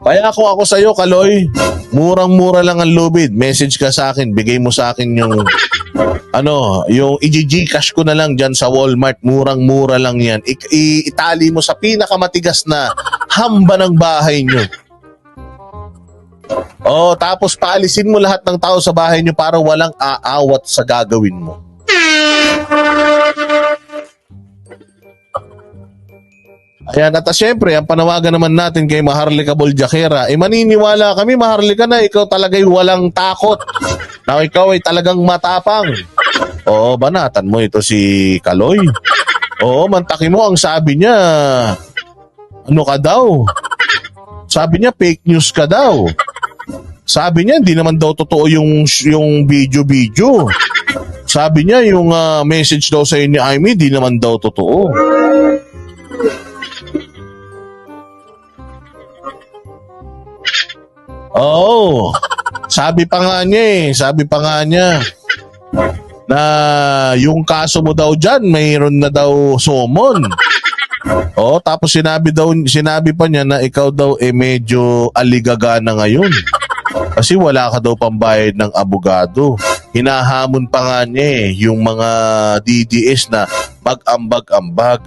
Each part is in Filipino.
Kaya ako ako sa'yo, Kaloy, murang-mura lang ang lubid. Message ka sa akin, bigay mo sa akin yung, ano, yung i-Gcash ko na lang dyan sa Walmart. Murang-mura lang yan. I- i- itali mo sa pinakamatigas na hamba ng bahay nyo. Oh, tapos paalisin mo lahat ng tao sa bahay nyo para walang aawat sa gagawin mo. Ayan, at syempre, ang panawagan naman natin kay Maharlika Boljakera, eh maniniwala kami, Maharlika na, ikaw talaga'y walang takot. Na ikaw ay talagang matapang. Oo, banatan mo ito si Kaloy. Oo, mantaki mo, ang sabi niya, ano ka daw? Sabi niya, fake news ka daw. Sabi niya, hindi naman daw totoo yung, yung video-video. Sabi niya, yung ah, message daw sa ni Amy, hindi naman daw totoo. Oo. Sabi pa nga niya eh, sabi pa nga niya na yung kaso mo daw dyan, mayroon na daw summon. Oh, tapos sinabi daw sinabi pa niya na ikaw daw eh medyo aligaga na ngayon. Kasi wala ka daw pambayad ng abogado. Hinahamon pa nga niya eh, yung mga DDS na mag-ambag-ambag.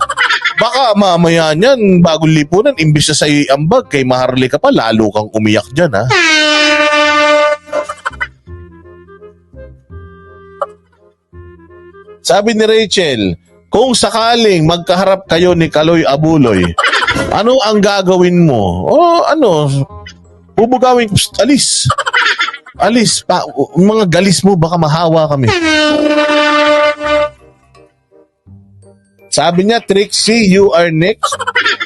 Baka mamaya niyan, bagong lipunan, imbis na sa'yo ambag, kay Maharli ka pa, lalo kang umiyak dyan, ha? Sabi ni Rachel, kung sakaling magkaharap kayo ni Kaloy Abuloy, ano ang gagawin mo? O ano, bubugawin, alis. Alis, pa, mga galis mo, baka mahawa kami. Sabi niya, Trixie, you are next.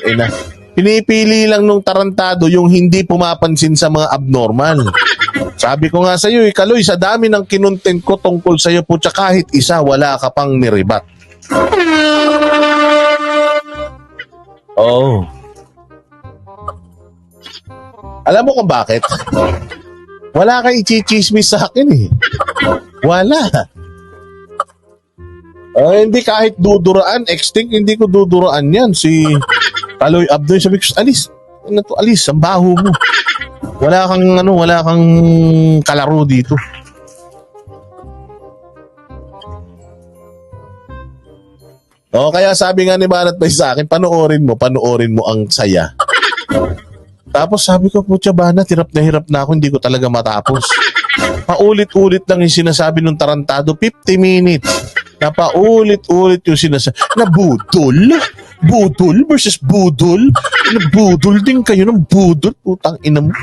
Eh na, pinipili lang nung tarantado yung hindi pumapansin sa mga abnormal. Sabi ko nga sa iyo, Kaloy, sa dami ng kinontent ko tungkol sa iyo, putya kahit isa, wala ka pang niribat. Oh. Alam mo kung bakit? Wala kang ichichismis sa akin eh. Wala. Oh, hindi kahit duduraan, extinct, hindi ko duduraan yan. Si Kaloy Abdoy, sabi ko, alis. Ano to, alis, ang baho mo. Wala kang, ano, wala kang kalaro dito. O, kaya sabi nga ni Banat Bay sa akin, panoorin mo, panoorin mo ang saya. Tapos sabi ko, putya Banat, hirap na hirap na ako, hindi ko talaga matapos. Paulit-ulit lang yung sinasabi ng tarantado, 50 minutes. Na paulit-ulit yung sinasabi, na budol? Budol versus budol? Na budol din kayo ng budol? Putang ina mo.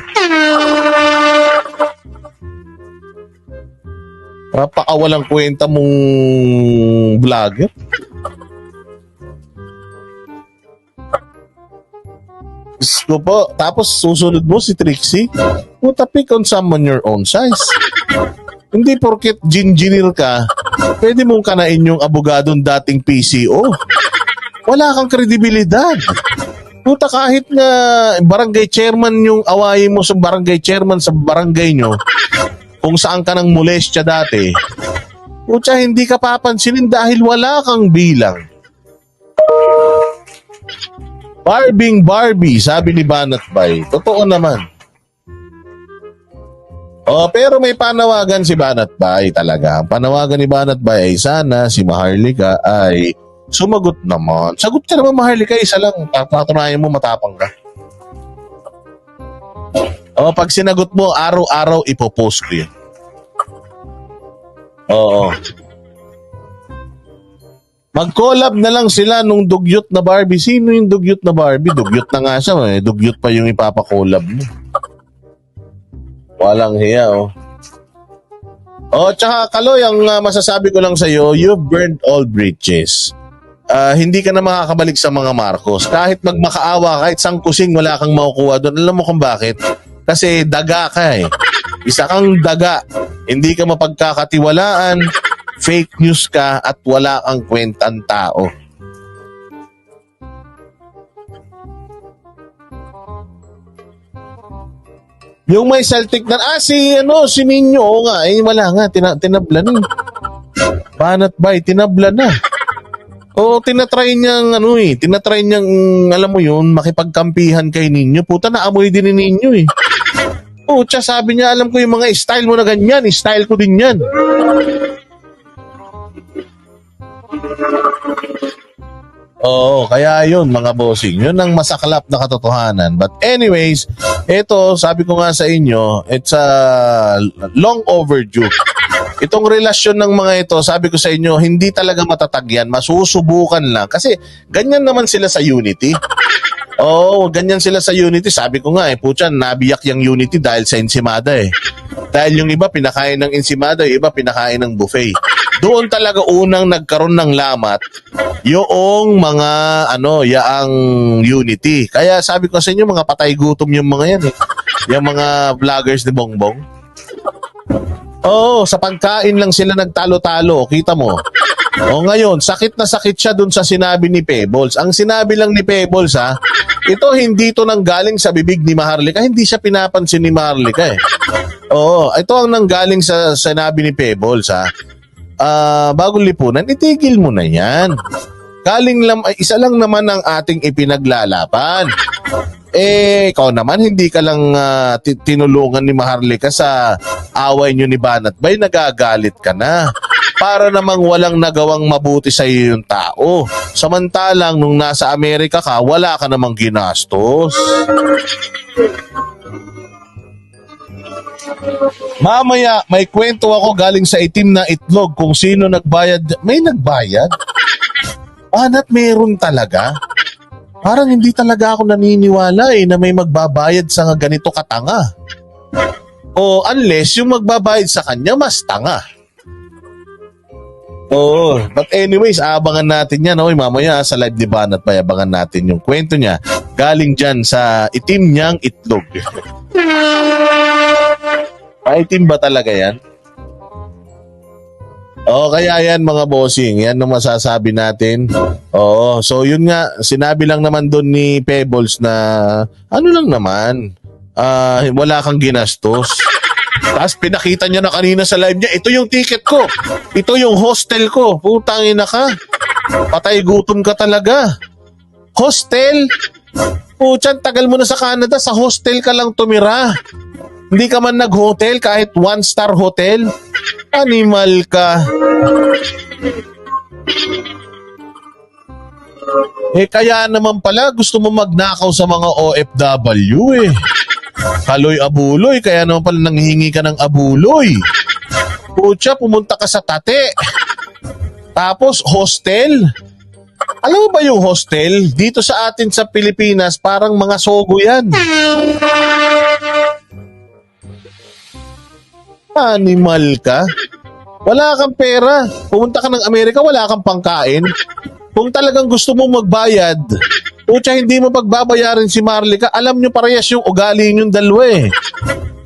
Napakawalang kwenta mong vlogger. Ko po. Tapos susunod mo si Trixie. Puta, pick on someone your own size. Hindi porket ginginil ka, pwede mong kanain yung abogadong dating PCO. Wala kang kredibilidad. Puta, kahit nga barangay chairman yung awayin mo sa barangay chairman sa barangay nyo, kung saan ka nang molestya dati, puta, hindi ka papansinin dahil wala kang bilang. Barbing Barbie, sabi ni Banat Bay. Totoo naman. Oh, pero may panawagan si Banat Bay talaga. Ang panawagan ni Banat Bay ay sana si Maharlika ay sumagot naman. Sagot ka naman Maharlika, isa lang. Papatunayan mo matapang ka. Oh, pag sinagot mo, araw-araw ipopost ko yun. Oo. Mag-collab na lang sila nung dugyot na Barbie. Sino yung dugyot na Barbie? Dugyot na nga siya. Eh. Dugyot pa yung ipapakollab mo. Walang hiya, oh. Oh, tsaka Kaloy, ang uh, masasabi ko lang sa'yo, you've burned all bridges. Ah, hindi ka na makakabalik sa mga Marcos. Kahit magmakaawa, kahit sang kusing, wala kang makukuha doon. Alam mo kung bakit? Kasi daga ka eh. Isa kang daga. Hindi ka mapagkakatiwalaan, fake news ka, at wala kang kwentang tao. Yung may Celtic na, ah, si, ano, si Minyo, oo nga, eh, wala nga, tina, tinabla na. eh. Banat bay, tinabla na. Oo, tinatry niyang ano eh, tinatry niyang alam mo yun, makipagkampihan kay ninyo. Puta naamoy din ni ninyo eh. Pucha, sabi niya, alam ko yung mga style mo na ganyan, style ko din yan. Oo, kaya yun mga bossing. Yun ang masaklap na katotohanan. But anyways, ito, sabi ko nga sa inyo, it's a long overdue. Itong relasyon ng mga ito, sabi ko sa inyo, hindi talaga matatag yan. Masusubukan lang. Kasi ganyan naman sila sa Unity. Oo, ganyan sila sa Unity. Sabi ko nga eh, putya, nabiyak yung Unity dahil sa ensimada eh. Dahil yung iba pinakain ng ensimada, yung iba pinakain ng buffet. Doon talaga unang nagkaroon ng lamat yung mga ano, yaang Unity. Kaya sabi ko sa inyo, mga patay gutom yung mga yan eh. Yung mga vloggers ni Bongbong. Oo, sa pagkain lang sila nagtalo-talo, kita mo. O ngayon, sakit na sakit siya dun sa sinabi ni Pebbles. Ang sinabi lang ni Pebbles ha, ito hindi to nanggaling sa bibig ni Maharlika, hindi siya pinapansin ni Maharlika eh. Oo, ito ang nanggaling sa sinabi ni Pebbles ha. Ah, bagong lipunan, itigil mo na yan. Galing ay, isa lang naman ang ating ipinaglalaban. Eh, ikaw naman, hindi ka lang ti- tinulungan ni Maharlika sa away nyo ni Banat Bay, nagagalit ka na. Para namang walang nagawang mabuti sa iyo yung tao. Samantalang nung nasa Amerika ka, wala ka namang ginastos. Mamaya, may kwento ako galing sa itim na itlog kung sino nagbayad. May nagbayad? Banat meron talaga? Parang hindi talaga ako naniniwala eh na may magbabayad sa ganito katanga. O unless yung magbabayad sa kanya mas tanga. Oo. But anyways, abangan natin yan. Okay, mamaya sa live ni Banat pa abangan natin yung kwento niya. Galing dyan sa itim niyang itlog. Maitim ba talaga yan? Oo, kaya yan mga bossing. Yan ang masasabi natin. Oo, so yun nga, sinabi lang naman doon ni Pebbles na ano lang naman, ah, wala kang ginastos. Tapos pinakita niya na kanina sa live niya, ito yung ticket ko. Ito yung hostel ko. Putang ina ka. Patay gutom ka talaga. Hostel? Puchan, tagal mo na sa Canada. Sa hostel ka lang tumira. Hindi ka man nag-hotel kahit one-star hotel. Animal ka. Eh kaya naman pala gusto mo magnakaw sa mga OFW eh. Kaloy abuloy, kaya naman pala nanghihingi ka ng abuloy. Pucha, pumunta ka sa tate. Tapos hostel. Alam mo ba yung hostel? Dito sa atin sa Pilipinas, parang mga sogo yan. Animal ka? Wala kang pera. Pumunta ka ng Amerika, wala kang pangkain. Kung talagang gusto mong magbayad, Pucha, hindi mo pagbabayarin si Marlica. Alam nyo parehas yung ugali yung dalawa eh.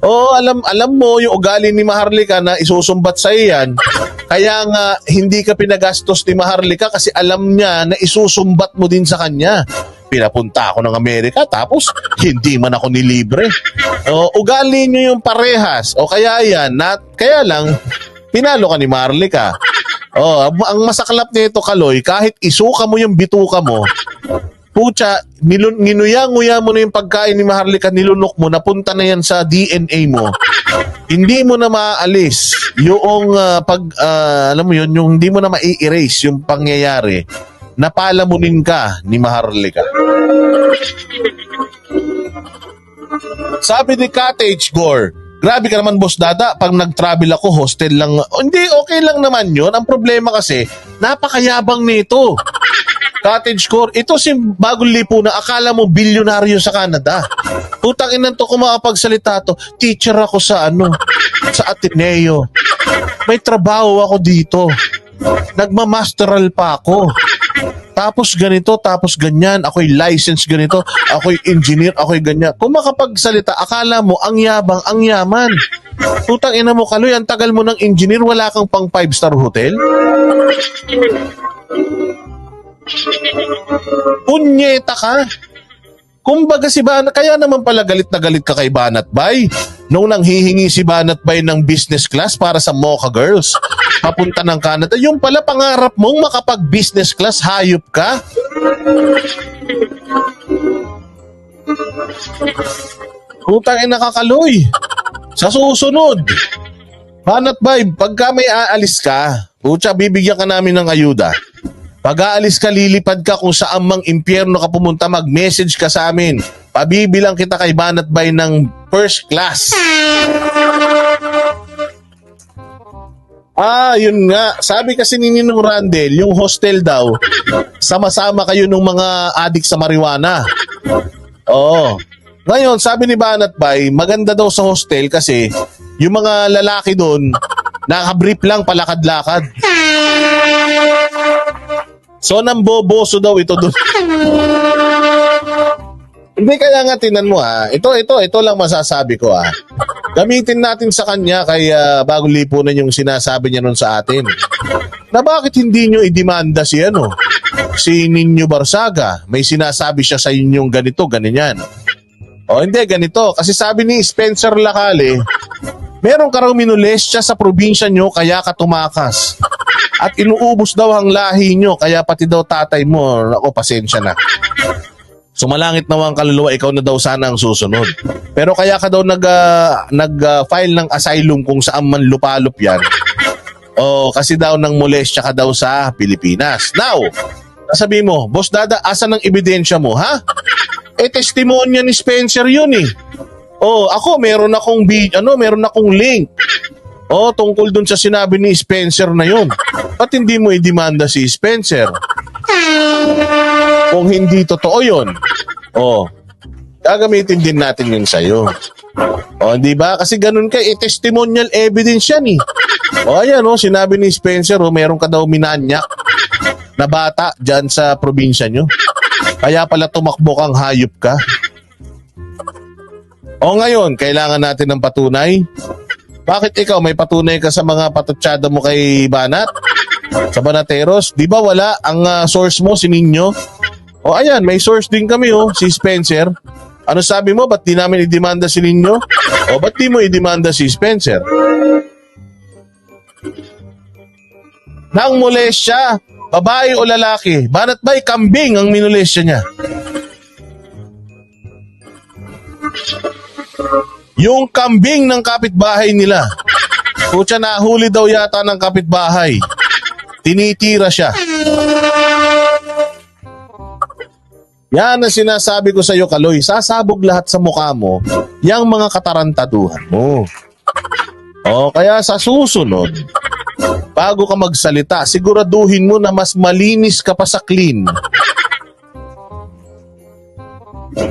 Oo, alam, alam mo yung ugali ni Maharlika na isusumbat sa yan. Kaya nga, hindi ka pinagastos ni Maharlika kasi alam niya na isusumbat mo din sa kanya. Pinapunta ako ng Amerika tapos hindi man ako nilibre. O, ugali nyo yung parehas. O kaya yan, na, kaya lang, pinalo ka ni Marlica. Oh, ang masaklap nito Kaloy, kahit isuka mo yung bituka mo, Pucha, nilun, nginuya-nguya mo na yung pagkain ni Maharlika, nilunok mo, napunta na yan sa DNA mo. hindi mo na maaalis yung ah, pag, ah, alam mo yun, yung hindi mo na ma-erase yung pangyayari. Napalamunin ka ni Maharlika. Sabi ni Cottage Gore, grabe ka naman boss dada, pag nag-travel ako, hostel lang. Oh, hindi, okay lang naman yun. Ang problema kasi, napakayabang nito. Cottage Core, ito si bagong lipo na akala mo bilyonaryo sa Canada. Putang inan to kung makapagsalita to, teacher ako sa ano, sa Ateneo. May trabaho ako dito. Nagmamasteral pa ako. Tapos ganito, tapos ganyan, ako'y license ganito, ako'y engineer, ako'y ganyan. Kung makapagsalita, akala mo, ang yabang, ang yaman. Putang ina mo, Kaloy, ang tagal mo ng engineer, wala kang pang five-star hotel? Punyeta ka. Kumbaga si Banat, kaya naman pala galit na galit ka kay Banat Bay. Nung nanghihingi si Banat Bay ng business class para sa Mocha Girls. papunta ng Canada. Yung pala pangarap mong makapag-business class, hayop ka? Putang ina nakakaloy. Sa susunod. Hanat vibe, pagka may aalis ka, putya, bibigyan ka namin ng ayuda. Pag aalis ka, lilipad ka kung saan mang impyerno ka pumunta, mag-message ka sa amin. Pabibilang kita kay Banat Bay ng first class. Ah, yun nga. Sabi kasi ni Ninong Randel, yung hostel daw, sama-sama kayo ng mga adik sa marijuana. Oo. Ngayon, sabi ni Banat Bay, maganda daw sa hostel kasi yung mga lalaki doon, nakabrief lang palakad-lakad. So, namboboso daw ito doon. Hindi kaya nga tinan mo ha. Ito, ito, ito lang masasabi ko ha. Gamitin natin sa kanya kaya bago lipunan yung sinasabi niya nun sa atin. Na bakit hindi nyo idemanda si ano? Si Ninyo Barsaga. May sinasabi siya sa inyong ganito, ganyan. O hindi, ganito. Kasi sabi ni Spencer Lacale, meron ka raw minules siya sa probinsya nyo kaya ka tumakas. At inuubos daw ang lahi nyo kaya pati daw tatay mo, ako pasensya na. Sumalangit naman ang kaluluwa, ikaw na daw sana ang susunod. Pero kaya ka daw nag, ah, nag-file ng asylum kung saan man lupalop yan. O kasi daw nang molestya ka daw sa Pilipinas. Now, sabi mo, Boss Dada, asan ang ebidensya mo, ha? Eh, testimonya ni Spencer yun eh. Oh, ako meron akong bi- ano, meron akong link. Oh, tungkol dun sa sinabi ni Spencer na yun. Ba't hindi mo i-demanda si Spencer? Kung hindi totoo yun. Oh, gagamitin din natin yun sa'yo. O, di ba? Kasi ganun ka, eh, testimonial evidence yan eh. O, ayan, oh, sinabi ni Spencer, oh, meron ka daw minanyak na bata dyan sa probinsya nyo. Kaya pala tumakbo kang hayop ka. O ngayon, kailangan natin ng patunay. Bakit ikaw may patunay ka sa mga patutsada mo kay Banat? Sa Banateros? Di ba wala ang ah, source mo, si Ninyo? O ayan, may source din kami oh, si Spencer. Ano sabi mo? Ba't di namin idemanda si Ninyo? O ba't di mo idemanda si Spencer? Nang molesya, babae o lalaki, banat ba'y kambing ang minolesya niya? Yung kambing ng kapitbahay nila. Kutya nahuli daw yata ng kapitbahay. Tinitira siya. Yan ang sinasabi ko sa iyo, Kaloy. Sasabog lahat sa mukha mo yung mga katarantaduhan mo. O kaya sa susunod, bago ka magsalita, siguraduhin mo na mas malinis ka pa sa clean.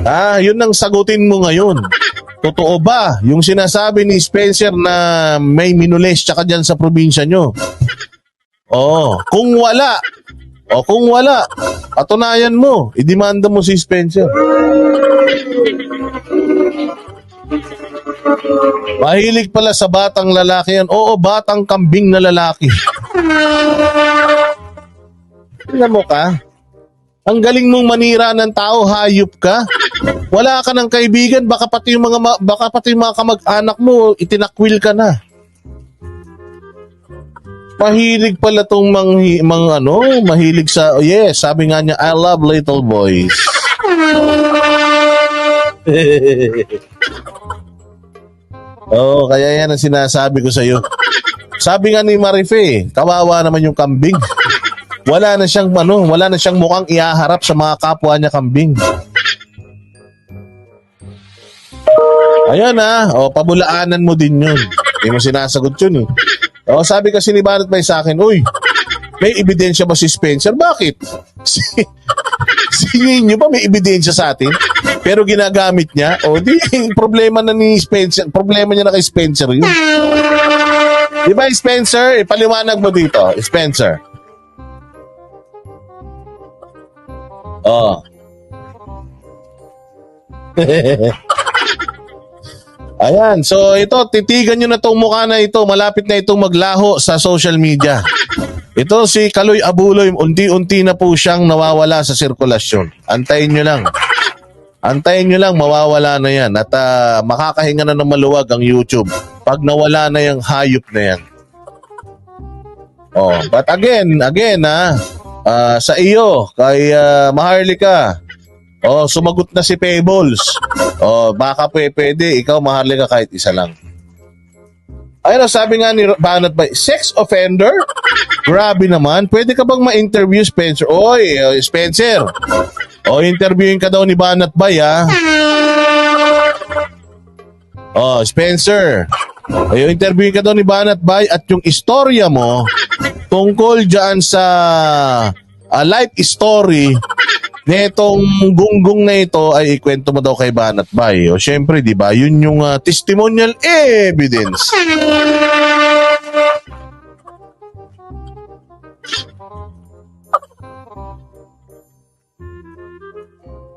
Ah, yun ang sagutin mo ngayon. Totoo ba yung sinasabi ni Spencer na may minules tsaka dyan sa probinsya nyo? Oh, kung wala, o kung wala, patunayan mo, idemanda mo si Spencer. Mahilig pala sa batang lalaki yan. Oo, batang kambing na lalaki. Tingnan mo ka. Ang galing mong manira ng tao, hayop ka. Wala ka ng kaibigan, baka pati yung mga baka pati yung mga kamag-anak mo itinakwil ka na. Mahilig pala tong mang, mang ano, mahilig sa oh yes, sabi nga niya I love little boys. Oo, kaya yan ang sinasabi ko sa iyo. Sabi nga ni Marife, kawawa naman yung kambing. Wala na siyang ano, wala na siyang mukhang ihaharap sa mga kapwa niya kambing. Ayan na, o pabulaanan mo din yun. Hindi mo sinasagot yun eh. O sabi kasi ni Banat Bay sa akin, Uy, may ebidensya ba si Spencer? Bakit? Si, si Ninyo ba may ebidensya sa atin? Pero ginagamit niya? O di, problema na ni Spencer. Problema niya na kay Spencer yun. Di ba Spencer? Ipaliwanag mo dito. Spencer. Oh. Ayan, so ito, titigan nyo na itong mukha na ito. Malapit na itong maglaho sa social media. Ito si Kaloy Abuloy, unti-unti na po siyang nawawala sa sirkulasyon. Antayin nyo lang. Antayin nyo lang, mawawala na yan. At ah, makakahinga na ng maluwag ang YouTube pag nawala na yung hayop na yan. Oh, but again, again ha, ah, sa iyo, kay uh, Maharlika, oh, sumagot na si Pebbles. Oh, baka pe, pwede, ikaw Maharlika kahit isa lang. Ayun, sabi nga ni Banat ba, sex offender? Grabe naman. Pwede ka bang ma-interview, Spencer? Oy, uh, Spencer. O, interviewin ka daw ni Banat Bay, ha? Oh, Spencer. Ay, interviewin ka daw ni Banat Bay at yung istorya mo tungkol dyan sa ah, life story netong gunggong na ito ay ikwento mo daw kay Banat Bay. O syempre, di ba? Yun yung ah, testimonial evidence.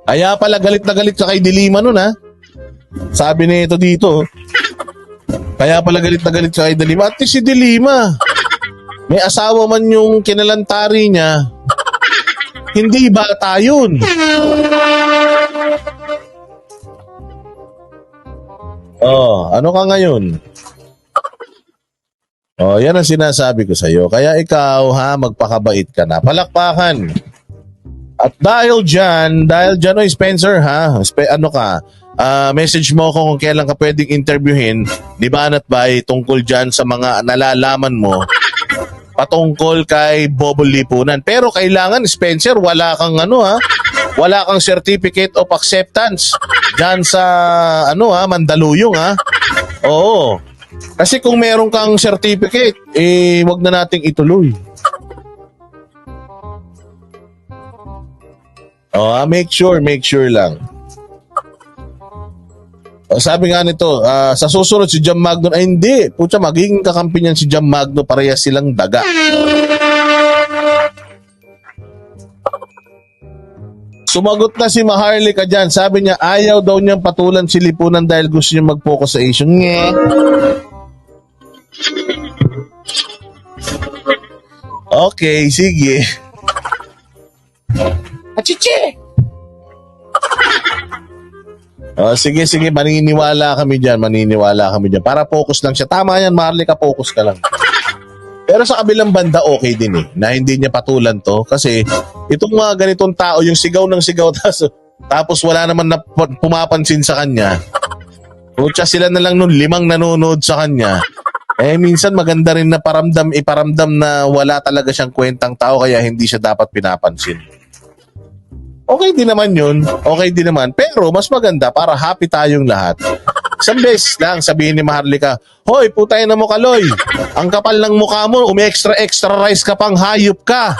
Kaya pala galit na galit ka kay Dilima nun ha. Sabi ni ito dito. Kaya pala galit na galit ka kay Dilima. At si Dilima, may asawa man yung kinalantari niya. Hindi bata yun. Oh, ano ka ngayon? Oh, yan ang sinasabi ko sa iyo. Kaya ikaw ha, magpakabait ka na. Palakpakan. At dahil dyan, dahil dyan, oy Spencer ha, Spe- ano ka, ah, message mo ko kung kailan ka pwedeng interviewin ni Banat Bay tungkol dyan sa mga nalalaman mo patungkol kay Bobo Lipunan. Pero kailangan, Spencer, wala kang ano ha, wala kang certificate of acceptance dyan sa ano ha, Mandaluyong ha. Oo. Kasi kung meron kang certificate, eh, wag na nating ituloy. Oh, make sure, make sure lang. Sabi nga nito, ah, sa susunod si Jam Magno, ay hindi. Pucha, magiging kakampi niyan si Jam Magno, parehas silang daga. Sumagot na si Maharlika dyan. Sabi niya, ayaw daw niyang patulan si Lipunan dahil gusto niya mag-focus sa issue. Nge. Okay, sige. Oh, sige, sige, maniniwala kami dyan, maniniwala kami dyan. Para focus lang siya. Tama yan, Marlika, focus ka lang. Pero sa kabilang banda, okay din eh, na hindi niya patulan to. Kasi itong mga ganitong tao, yung sigaw ng sigaw, tapos, tapos wala naman na pu- pumapansin sa kanya. Pucha sila na lang nun, limang nanonood sa kanya. Eh, minsan maganda rin na paramdam, iparamdam na wala talaga siyang kwentang tao, kaya hindi siya dapat pinapansin. Okay din naman yun. Okay din naman. Pero mas maganda para happy tayong lahat. Isang beses lang sabihin ni Maharlika, Hoy, putay na mo kaloy. Ang kapal ng mukha mo, umi-extra extra rice ka pang hayop ka.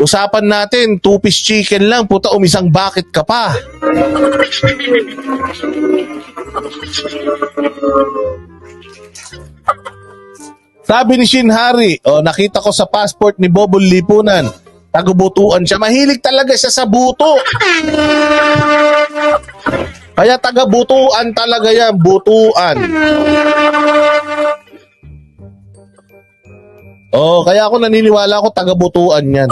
Usapan natin, two-piece chicken lang, puta umisang bakit ka pa. Sabi ni Shin Hari, oh, nakita ko sa passport ni Bobol Lipunan, tagubutuan siya. Mahilig talaga siya sa buto. Kaya taga-butuan talaga yan, butuan. Oh, kaya ako naniniwala ako taga-butuan yan.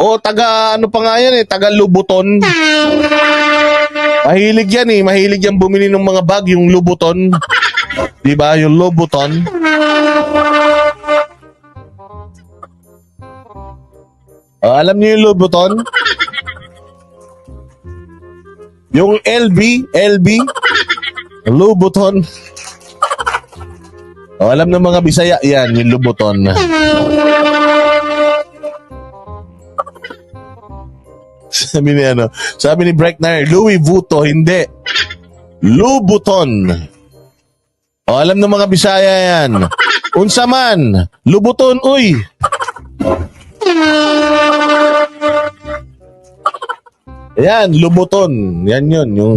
Oh, taga ano pa nga yan eh, taga Lubuton. Mahilig yan eh, mahilig yan bumili ng mga bag, yung Lubuton. 'Di ba? Yung Louboutin. Oh, alam niyo yung Louboutin? Yung LB, LB, Louboutin. Oh, alam ng mga Bisaya yan, yung Louboutin. sabi ni ano, sabi ni Breckner, Louis Vuitton, hindi. Louboutin. O, alam ng mga Bisaya yan. Unsa man, lubuton, uy. Yan, lubuton. Yan yun. Yung